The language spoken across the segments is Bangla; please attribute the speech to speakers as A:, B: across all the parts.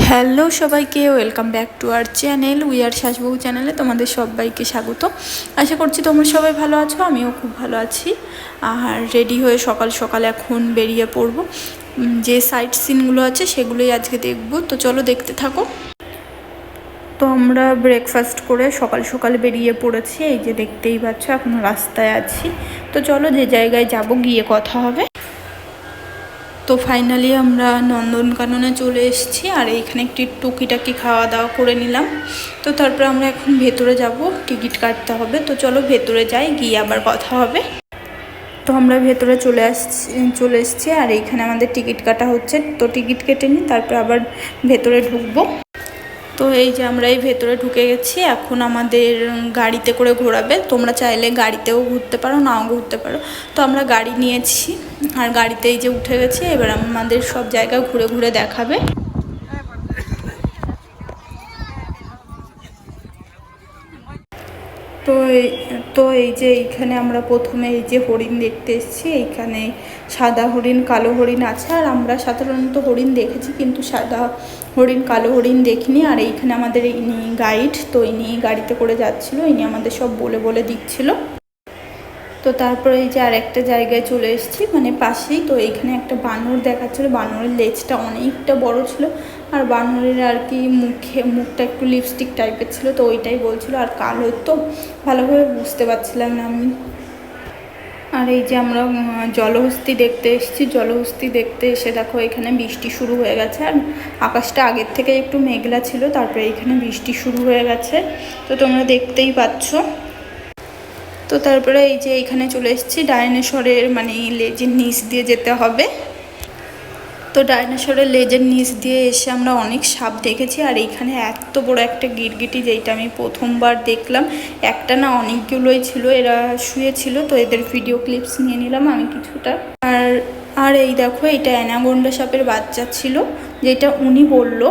A: হ্যালো সবাইকে, welcome back to our channel, we are শাসবউ চ্যানেলে তোমাদের সবাইকে স্বাগত। আশা করছি তোমরা সবাই ভালো আছো, আমিও খুব ভালো আছি। আর রেডি হয়ে সকাল সকাল এখন বেরিয়ে পড়ব। যে সাইট সিনগুলো আছে সেগুলোই আজকে দেখব। তো চলো দেখতে থাকো। তো আমরা ব্রেকফাস্ট করে সকাল সকাল বেরিয়ে পড়েছি, এই যে দেখতেই পাচ্ছ, এখনও রাস্তায় আছি। তো চলো যে জায়গায় যাব গিয়ে কথা হবে। তো ফাইনালি আমরা নন্দনকাননে চলে এসেছি আর এইখানে একটি টুকিটাকি খাওয়া দাওয়া করে নিলাম। তো তারপরে আমরা এখন ভেতরে যাব, টিকিট কাটতে হবে। তো চলো ভেতরে যাই, গিয়ে আবার কথা হবে। তো আমরা ভেতরে চলে আসছি, চলে এসেছি আর এইখানে আমাদের টিকিট কাটা হচ্ছে। তো টিকিট কেটে নিই, তারপরে আবার ভেতরে ঢুকবো। তো এই যে আমরা এই ভেতরে ঢুকে গেছি, এখন আমাদের গাড়িতে করে ঘোরাবে। তোমরা চাইলে গাড়িতেও ঘুরতে পারো, নাও ঘুরতে পারো। তো আমরা গাড়ি নিয়েছি, আর গাড়িতে এই যে উঠে গেছি, এবার আমাদের সব জায়গা ঘুরে ঘুরে দেখাবে। তো তো এই যে এইখানে আমরা প্রথমে এই যে হরিণ দেখতে এসেছি, এইখানে সাদা হরিণ, কালো হরিণ আছে। আর আমরা সাধারণত হরিণ দেখেছি, কিন্তু সাদা হরিণ, কালো হরিণ দেখিনি। আর এইখানে আমাদের ইনি গাইড, তো ইনি গাড়িতে করে যাচ্ছিল, ইনি আমাদের সব বলে বলে দিচ্ছিল। তো তারপরে এই যে আর একটা জায়গায় চলে এসেছি মানে পাশেই। তো এইখানে একটা বানর দেখাচ্ছিল, বানরের লেজটা অনেকটা বড় ছিল। আর বানরের আর কি মুখে, মুখটা একটু লিপস্টিক টাইপের ছিল, তো ওইটাই বলছিল, আর কালো তো ভালোভাবে বুঝতে পারছিলাম না আমি। আর এই যে আমরা জলহস্তি দেখতে এসেছি, জলহস্তি দেখতে এসে দেখো এখানে বৃষ্টি শুরু হয়ে গেছে, আর আকাশটা আগের থেকে একটু মেঘলা ছিল, তারপরে এখানে বৃষ্টি শুরু হয়ে গেছে, তো তোমরা দেখতেই পাচ্ছ। তো তারপরে এই যে এইখানে চলে এসেছি, ডাইনোসরের মানে লেজের নিচ দিয়ে যেতে হবে। তো ডাইনোসরের লেজের নিচ দিয়ে এসে আমরা অনেক সাপ দেখেছি, আর এইখানে এত বড় একটা গিরগিটি যেইটা আমি প্রথমবার দেখলাম, একটা না অনেকগুলোই ছিল, এরা শুয়েছিল, তো এদের ভিডিও ক্লিপস নিয়ে নিলাম আমি কিছুটা। আর আর এই দেখো, এটা অ্যানাগোন্ডা সাপের বাচ্চা ছিল, যেটা উনি বলল।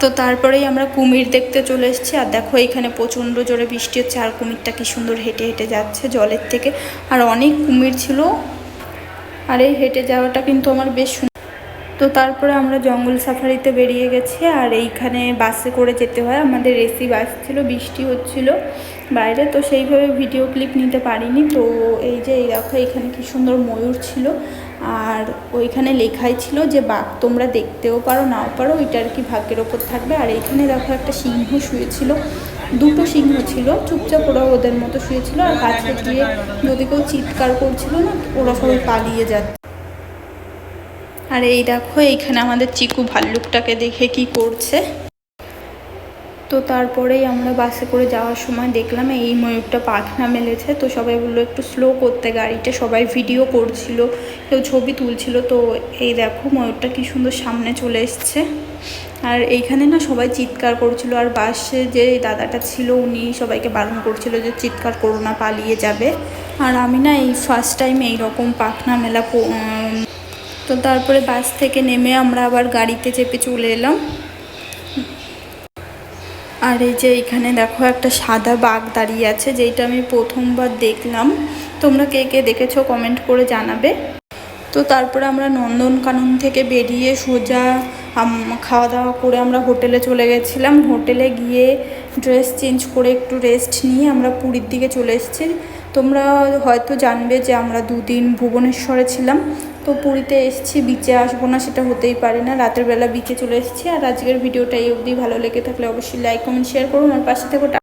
A: তো তারপরেই আমরা কুমির দেখতে চলে এসেছি, আর দেখো এখানে প্রচণ্ড জোরে বৃষ্টি হচ্ছে, আর কুমিরটা কি সুন্দর হেঁটে হেঁটে যাচ্ছে জলের থেকে। আর অনেক কুমির ছিল, আর এই হেঁটে যাওয়াটা কিন্তু আমার বেশ তো তারপরে আমরা জঙ্গল সাফারিতে বেরিয়ে গেছি, আর এইখানে বাসে করে যেতে হয়। আমাদের এসি বাস ছিল, বৃষ্টি হচ্ছিল বাইরে, তো সেইভাবে ভিডিও ক্লিপ নিতে পারিনি। তো এই যে, এই দেখো এখানে কি সুন্দর ময়ূর ছিল। আর ওইখানে লেখাই ছিল যে, বাঘ তোমরা দেখতেও পারো, নাও পারো, ওইটা আর কি ভাগ্যের ওপর থাকবে। আর এইখানে দেখো, একটা সিংহ শুয়েছিল দুটো সিংহ ছিল, চুপচাপ ওরা ওদের মতো শুয়েছিল আর কাছে গিয়ে যদি কেউ চিৎকার করছিল না, ওরা সবাই পালিয়ে যাচ্ছে। আর এই দেখো, এইখানে আমাদের চিকু ভাল্লুকটাকে দেখে কি করছে। তো তারপরেই আমরা বাসে করে যাওয়ার সময় দেখলাম এই ময়ূরটা পাখনা মেলেছে। তো সবাই বলল, একটু স্লো করতে গাড়িটা। সবাই ভিডিও করছিল, কেউ ছবি তুলছিল। তো এই দেখো, ময়ূরটা কি সুন্দর সামনে চলে এসছে। আর এইখানে না সবাই চিৎকার করছিল। আর বাসে যে দাদাটা ছিল, উনি সবাইকে বারণ করছিল যে, চিৎকার করো না, পালিয়ে যাবে। আর আমি না এই ফার্স্ট টাইম এইরকম পাখনা মেলা তো তারপরে বাস থেকে নেমে আমরা আবার গাড়িতে চেপে চলে এলাম। আর এই যে এখানে দেখো একটা সাদা বাঘ দাঁড়িয়ে আছে যেটা আমি প্রথমবার দেখলাম। তোমরা কে কে দেখেছ কমেন্ট করে জানাবে। তো তারপরে আমরা নন্দনকানন থেকে বেরিয়ে সোজা খাওয়া দাওয়া করে আমরা হোটেলে চলে গেছিলাম। হোটেলে গিয়ে ড্রেস চেঞ্জ করে একটু রেস্ট নিয়ে আমরা পুরীর দিকে চলে এসেছি। তোমরা হয়তো জানবে যে আমরা দুদিন ভুবনেশ্বরে ছিলাম। তো পুরীতে এসেছি বিচে আসব না, সেটা হতেই পারে না। রাতের বেলা বিচে চলে এসেছি, আর আজকের ভিডিওটা এই অবধি। ভালো লেগে থাকলে অবশ্যই লাইক কমেন্ট শেয়ার করুন। আর পাশে থেকে